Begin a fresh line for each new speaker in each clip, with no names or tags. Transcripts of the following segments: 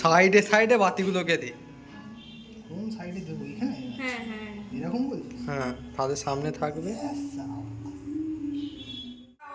সাইডে সাইডে বাতিগুলোকে দে।
কোন সাইডে দেবো? এখানে?
হ্যাঁ হ্যাঁ।
এরকম বলছিস?
হ্যাঁ তাদের সামনে থাকবে।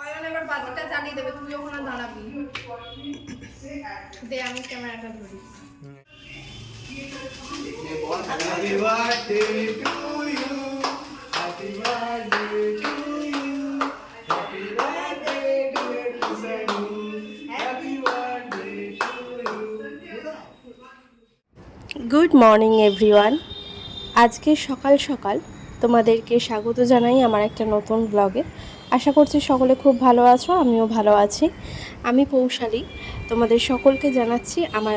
অয়ন এবার বাতিটা জ্বালিয়ে দেবে তুই ওখানে দাঁড়াবি। দে আমি ক্যামেরাটা ধরি।
Happy birthday to you. Happy birthday to you. Happy birthday dear Kisani. Happy birthday to you.
Good morning everyone আজকে সকাল সকাল তোমাদেরকে স্বাগত জানাই আমার একটা নতুন ব্লগে আশা করছি সকলে খুব ভালো আছো, আমিও ভালো আছি। আমি পৌশালী, তোমাদের সকলকে জানাচ্ছি আমার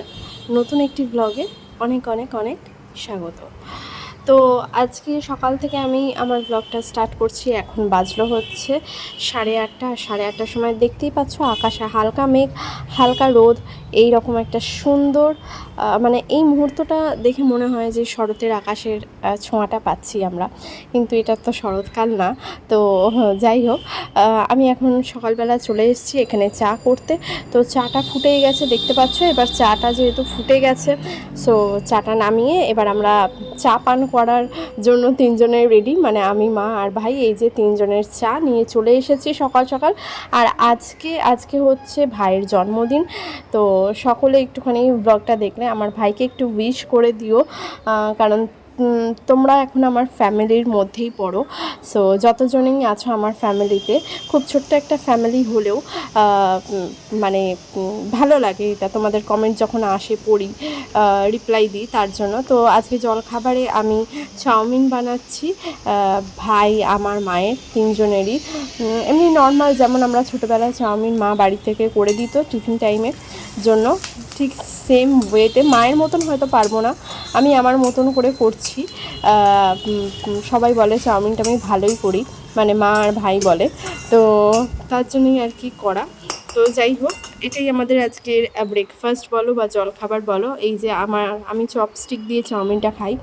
নতুন একটি ব্লগে অনেক অনেক অনেক স্বাগত। তো আজকে সকাল থেকে আমি আমার ব্লগটা স্টার্ট করছি। এখন বাজলো হচ্ছে সাড়ে আটটা। সাড়ে আটটার সময় দেখতেই পাচ্ছ আকাশে হালকা মেঘ, হালকা রোদ এই রকম একটা সুন্দর মানে এই মুহূর্তটা দেখে মনে হয় যে শরতের আকাশের ছোঁয়াটা পাচ্ছি আমরা। কিন্তু এটা তো শরৎকাল না। তো যাই হোক আমি এখন সকালবেলা চলে এসেছি এখানে চা করতে। তো চাটা ফুটেই গেছে, দেখতে পাচ্ছ? এবার চাটা যেহেতু ফুটে গেছে সো চাটা নামিয়ে এবার আমরা চা পান করার জন্য তিনজনের রেডি মানে আমি, মা আর ভাই, এই যে তিনজনের চা নিয়ে চলে এসেছি সকাল সকাল। আর আজকে আজকে হচ্ছে ভাইয়ের জন্মদিন, তো সকলে একটুখানি ব্লগটা দেখলে, আমার ভাইকে একটু উইশ করে দিও কারণ তোমরা এখন আমার ফ্যামিলির মধ্যেই পড়ো। সো যতজনেই আছো আমার ফ্যামিলিতে, খুব ছোট্ট একটা ফ্যামিলি হলেও মানে ভালো লাগে এটা। তোমাদের কমেন্ট যখন আসে, পড়ি রিপ্লাই দিই তার জন্য। তো আজকে জলখাবারে আমি চাউমিন বানাচ্ছি ভাই আমার মায়ের তিনজনেরই। এমনি নর্মাল যেমন আমরা ছোটোবেলায় চাউমিন মা বাড়ি থেকে করে দিত টিফিন টাইমের জন্য ঠিক সেম ওয়েতে মায়ের মতন হয়তো পারব না। আমি আমার মতন করে করছি। সবাই বলে চাউমিনটা আমি ভালোই করি। মানে মা আর ভাই বলে। তো তার জন্যই আর কি করা। তো যাই হোক, এটাই আমাদের আজকের ব্রেকফাস্ট বলো বা জলখাবার বলো। এই যে আমার, আমি চপস্টিক দিয়ে চাউমিনটা খাই।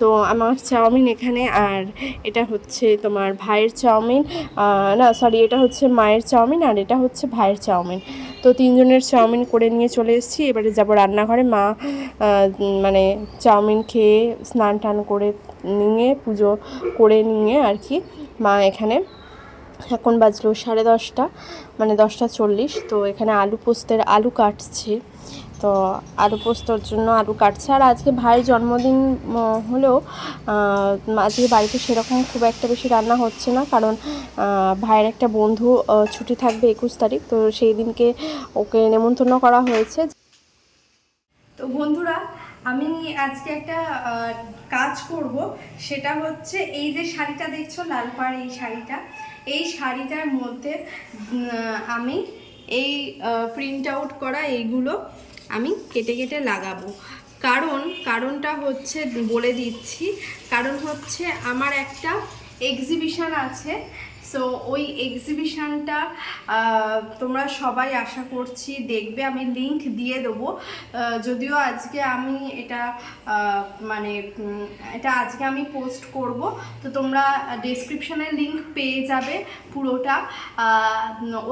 তো আমার চাউমিন এখানে আর এটা হচ্ছে তোমার ভাইয়ের চাউমিন। না সরি এটা হচ্ছে মায়ের চাউমিন আর এটা হচ্ছে ভাইয়ের চাউমিন। তো তিনজনের চাউমিন করে নিয়ে চলে এসেছি। এবারে যাব রান্নাঘরে। মা মানে চাউমিন খেয়ে স্নান টান করে নিয়ে, পুজো করে নিয়ে আর কি মা এখানে। এখন বাজলো সাড়ে দশটা মানে দশটা চল্লিশ। তো এখানে আলু পোস্তের আলু কাটছে। তো আলু পোস্তর জন্য আলু কাটছে। আর আজকে ভাইয়ের জন্মদিন হলেও আজকে বাড়িতে সেরকম খুব একটা বেশি রান্না হচ্ছে না কারণ ভাইয়ের একটা বন্ধু ছুটি থাকবে একুশ তারিখ। তো সেই দিনকে ওকে নেমন্তন্ন করা হয়েছে।
তো বন্ধুরা, আমি আজকে একটা কাজ করব। সেটা হচ্ছে এই যে শাড়িটা দেখছ লাল পাড় এই শাড়িটা, এই শাড়িটার মধ্যে আমি এই প্রিন্ট আউট করা এইগুলো আমি কেটে কেটে লাগাবো। কারণ, কারণটা হচ্ছে, বলে দিচ্ছি, কারণ হচ্ছে আমার একটা এক্সিবিশন আছে। সো ওই এক্সিবিশনটা তোমরা সবাই আশা করছি দেখবে। আমি লিংক দিয়ে দেবো। যদিও আজকে আমি এটা মানে এটা আজকে আমি পোস্ট করব। তো তোমরা ডেসক্রিপশনে লিংক পেয়ে যাবে পুরোটা।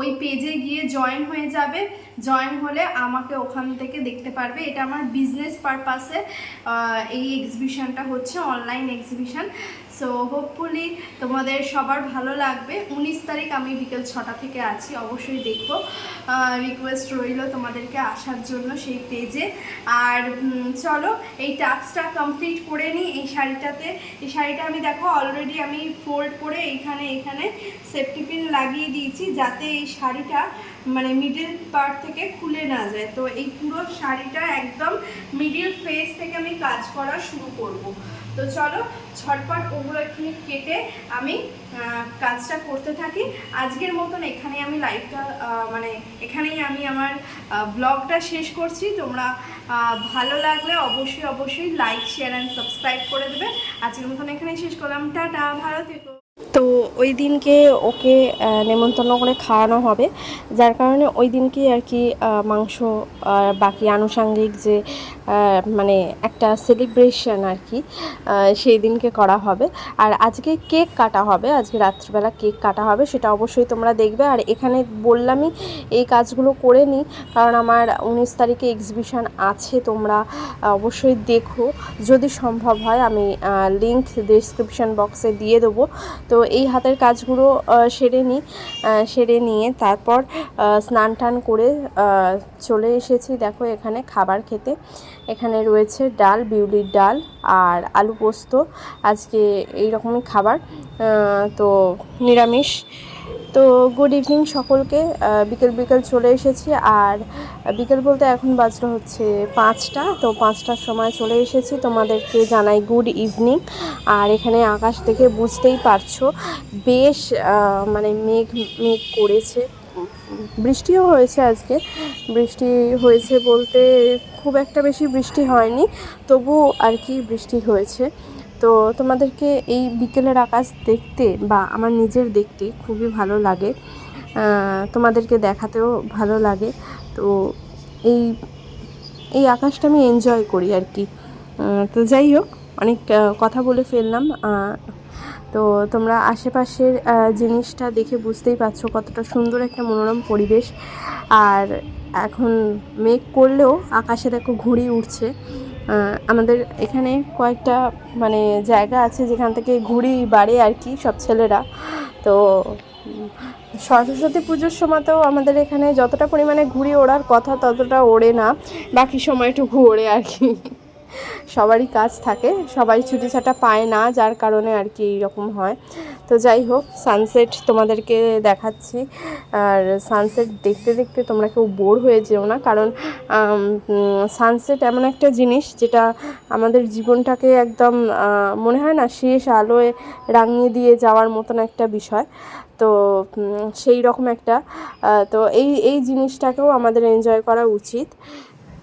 ওই পেজে গিয়ে জয়েন হয়ে যাবে। জয়েন হলে আমাকে ওখান থেকে দেখতে পারবে। এটা আমার বিজনেস পারপাসে এই এক্সিবিশনটা হচ্ছে অনলাইন এক্সিবিশন সো হোপফুলি তোমাদের সবার ভালো লাগবে। উনিশ তারিখ আমি বিকেল ছটা থেকে আছি, অবশ্যই দেখব। রিকোয়েস্ট রইল তোমাদেরকে আসার জন্য সেই পেজে আর চলো, এই টাস্কটা কমপ্লিট করে নিই এই শাড়িটাতে। এই শাড়িটা আমি দেখো অলরেডি আমি ফোল্ড করে এইখানে এখানে সেফটি পিন লাগিয়ে দিয়েছি যাতে এই শাড়িটা মানে মিডিল পার্ট থেকে খুলে না যায়। তো এই পুরো শাড়িটা একদম মিডিল ফেস থেকে আমি কাজ করা শুরু করব। তো চলো, ঝটপট ওগুলো এখানে কেটে আমি কাজটা করতে থাকি। আজকের মতন এখানে আমি লাইভটা মানে এখানেই আমি আমার ব্লগটা শেষ করছি। তোমরা ভালো লাগলে অবশ্যই অবশ্যই লাইক শেয়ার অ্যান্ড সাবস্ক্রাইব করে দেবে। আজকের মতন এখানেই শেষ করলাম। টাটা, ভালো থেকো।
তো ওই দিনকে ওকে নেমন্তন্ন করে খাওয়ানো হবে। যার কারণে ওই দিনকে আর কি মাংস বাকি আনুষাঙ্গিক যে মানে একটা সেলিব্রেশন আর কি সেই দিনকে করা হবে। আর আজকে কেক কাটা হবে, আজকে রাত্রিবেলা কেক কাটা হবে, সেটা অবশ্যই তোমরা দেখবে। আর এখানে বললামই এই কাজগুলো করে নিই, কারণ আমার উনিশ তারিখে এক্সিবিশন আছে, তোমরা অবশ্যই দেখো। যদি সম্ভব হয়, আমি লিঙ্ক ডিসক্রিপশন বক্সে দিয়ে দেবো। তো এই হাতের কাজগুলো সেরে নিই সেরে নিয়ে তারপর স্নান টান করে চলে এসেছি। দেখো এখানে খাবার খেতে। এখানে রয়েছে ডাল, বিউলির ডাল আর আলু পোস্ত। আজকে এই রকমই খাবার তো নিরামিষ। তো গুড ইভিনিং সকলকে বিকেল বিকেল চলে এসেছি আর বিকেল বলতে এখন বাজলো হচ্ছে পাঁচটা। তো পাঁচটার সময় চলে এসেছি, তোমাদেরকে জানাই গুড ইভিনিং আর এখানে আকাশ থেকে বুঝতেই পারছ, বেশ মানে মেঘ মেঘ করেছে। বৃষ্টিও হয়েছে আজকে। বৃষ্টি হয়েছে বলতে খুব একটা বেশি বৃষ্টি হয়নি, তবু আর কি বৃষ্টি হয়েছে। তো তোমাদেরকে এই বিকেলের আকাশ দেখতে বা আমার নিজের দেখতে খুবই ভালো লাগে। তোমাদেরকে দেখাতেও ভালো লাগে। তো এই এই আকাশটা আমি এনজয় করি আর কি। তো যাই হোক, অনেক কথা বলে ফেললাম। তো তোমরা আশেপাশের জিনিসটা দেখে বুঝতেই পারছ কতটা সুন্দর একটা মনোরম পরিবেশ। আর এখন মেঘ করলেও আকাশে দেখো ঘুড়ি উঠছে আমাদের এখানে কয়েকটা মানে জায়গা আছে যেখান থেকে ঘুড়ি বাড়ে আর কি সব ছেলেরা। তো সরস্বতী পুজোর সময়তেও আমাদের এখানে যতটা পরিমাণে ঘুড়ি ওড়ার কথা ততটা ওড়ে না। বাকি সময়টুকু ওড়ে আর কি। সবারই কাজ থাকে। সবাই ছুটি ছাটা পায় না, যার কারণে আর কি এইরকম হয়। তো যাই হোক সানসেট তোমাদেরকে দেখাচ্ছি। আর সানসেট দেখতে দেখতে তোমরা কেউ বোর হয়ে যেও না, কারণ সানসেট এমন একটা জিনিস যেটা আমাদের জীবনটাকে একদম মনে হয় না, শেষ আলোয় রাঙিয়ে দিয়ে যাওয়ার মতন একটা বিষয়। তো সেই রকম একটা তো এই এই জিনিসটাকেও আমাদের এনজয় করা উচিত।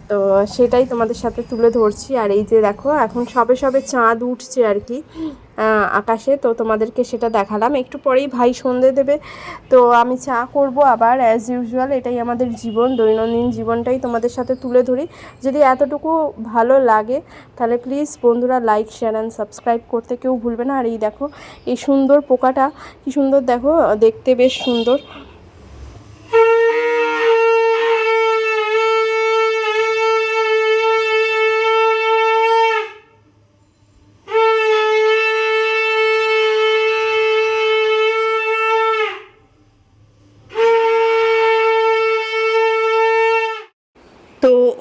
তো সেটাই তোমাদের সাথে তুলে ধরছি। আর এই যে দেখো, এখন সবে সবে চাঁদ উঠছে আর কি আকাশে। তো তোমাদেরকে সেটা দেখালাম। একটু পরেই ভাই সন্ধে দেবে। তো আমি চা করব আবার অ্যাজ ইউজুয়াল এটাই আমাদের জীবন, দৈনন্দিন জীবনটাই তোমাদের সাথে তুলে ধরি। যদি এতটুকু ভালো লাগে, তাহলে প্লিজ বন্ধুরা লাইক শেয়ার অ্যান্ড সাবস্ক্রাইব করতে কেউ ভুলবে না। আর এই দেখো, এই সুন্দর পোকাটা, কি সুন্দর দেখো, দেখতে বেশ সুন্দর।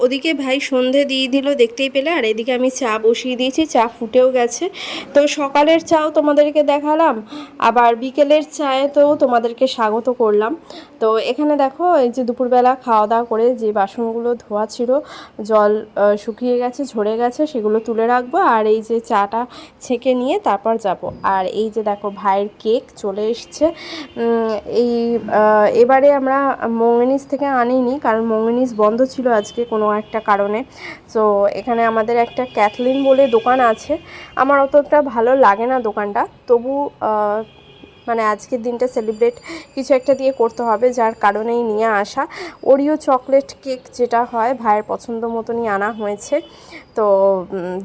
ওদিকে ভাই সন্ধে দিয়ে দিল, দেখতেই পেলে। আর এদিকে আমি চা বসিয়ে দিয়েছি, চা ফুটেও গেছে। তো সকালের চাও তোমাদেরকে দেখালাম, আবার বিকেলের চায়ে তো তোমাদেরকে স্বাগত করলাম। তো এখানে দেখো, এই যে দুপুরবেলা খাওয়া দাওয়া করে যে বাসনগুলো ধোয়া ছিল, জল শুকিয়ে গেছে, ঝরে গেছে, সেগুলো তুলে রাখব। আর এই যে চাটা ছেঁকে নিয়ে তারপর যাব। আর এই যে দেখো, ভাইয়ের কেক চলে এসছে। এই এবারে আমরা মঙ্গনিস থেকে আনিনি, কারণ মঙ্গনিস বন্ধ ছিল আজকে কোনো একটা কারণে। সো এখানে আমাদের একটা ক্যাথলিন বলে দোকান আছে। আমার অতটা ভালো লাগে না দোকানটা। তবু মানে আজকের দিনটা সেলিব্রেট কিছু একটা দিয়ে করতে হবে, যার কারণেই নিয়ে আসা। ওরিও চকলেট কেক যেটা হয়, ভাইয়ের পছন্দ মতনই আনা হয়েছে। তো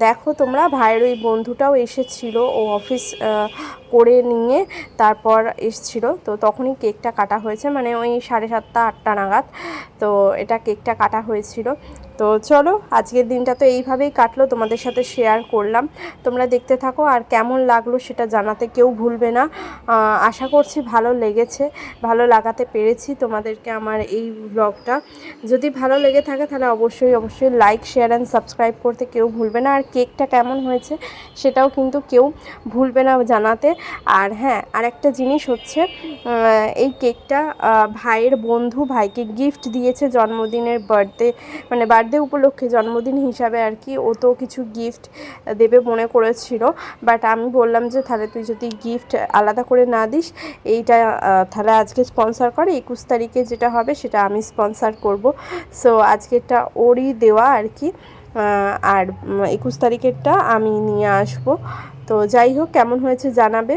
দেখো তোমরা, ভাইয়ের ওই বন্ধুটাও এসেছিল, ও অফিস করে নিয়ে তারপর এসছিল। তো তখনই কেকটা কাটা হয়েছে মানে ওই সাড়ে সাতটা, আটটা নাগাদ। তো এটা কেকটা কাটা হয়েছিল। তো চলো, আজকের দিনটা তো এইভাবেই কাটলো, তোমাদের সাথে শেয়ার করলাম। তোমরা দেখতে থাকো, আর কেমন লাগল সেটা জানাতে কেউ ভুলবে না। আশা করছি ভালো লেগেছে, ভালো লাগাতে পেরেছি তোমাদেরকে আমার এই ব্লগটা যদি ভালো লেগে থাকে, তাহলে অবশ্যই অবশ্যই লাইক শেয়ার অ্যান্ড সাবস্ক্রাইব করতে কেউ ভুলবে না। আর কেকটা কেমন হয়েছে সেটাও কিন্তু কেউ ভুলবে না জানাতে। আর হ্যাঁ আর একটা জিনিস হচ্ছে এই কেকটা ভাইয়ের বন্ধু ভাইকে গিফট দিয়েছে জন্মদিনের বার্থডে মানে বার্থডে উপলক্ষে জন্মদিন হিসাবে আর কি। ও তো কিছু গিফট দেবে মনে করেছিল। বাট আমি বললাম যে, তাহলে তুই যদি গিফট আলাদা করে না দিস, এইটা তাহলে আজকে স্পন্সার করে। একুশ তারিখে যেটা হবে সেটা আমি স্পন্সার করব। সো আজকেরটা ওরই দেওয়া আর কি। আর একুশ তারিখেরটা আমি নিয়ে আসব। তো যাই হোক কেমন হয়েছে জানাবে।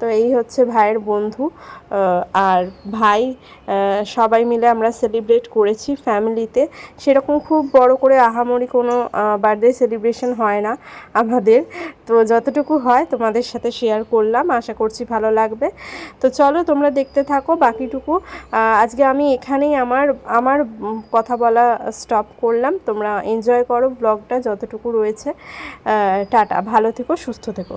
তো এই হচ্ছে ভাইয়ের বন্ধু আর ভাই সবাই মিলে আমরা সেলিব্রেট করেছি ফ্যামিলিতে সেরকম খুব বড় করে আহামরি কোনো বার্থডে সেলিব্রেশন হয় না আমাদের। তো যতটুকু হয় তোমাদের সাথে শেয়ার করলাম, আশা করছি ভালো লাগবে। তো চলো তোমরা দেখতে থাকো বাকিটুকু। আজকে আমি এখানেই আমার আমার কথা বলা স্টপ করলাম। তোমরা এনজয় করো ব্লগটা যতটুকু রয়েছে। টাটা, ভালো থেকো, সুস্থ থেকো।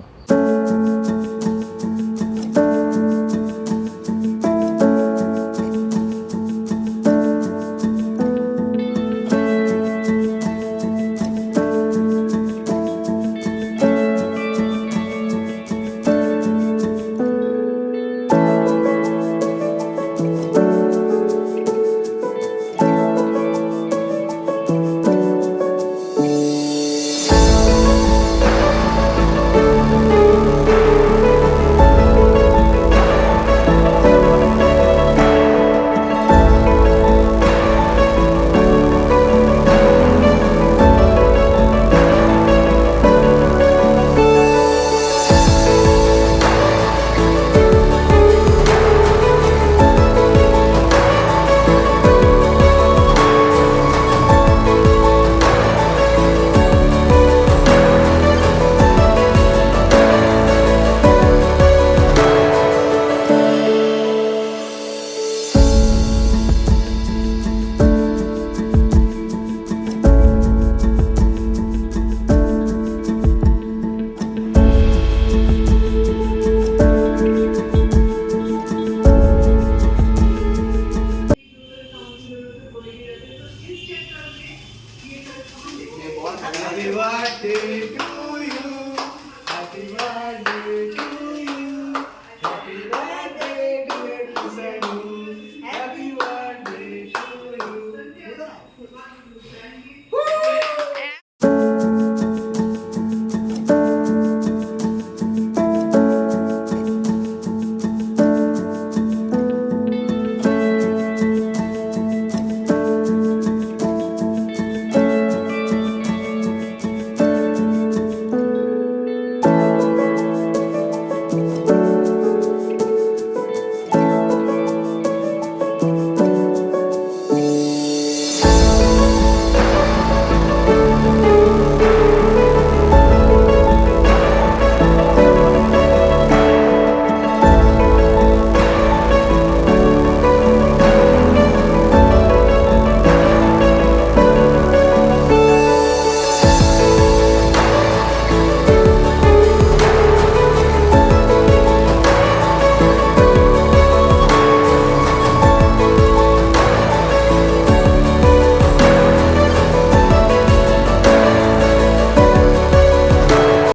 You.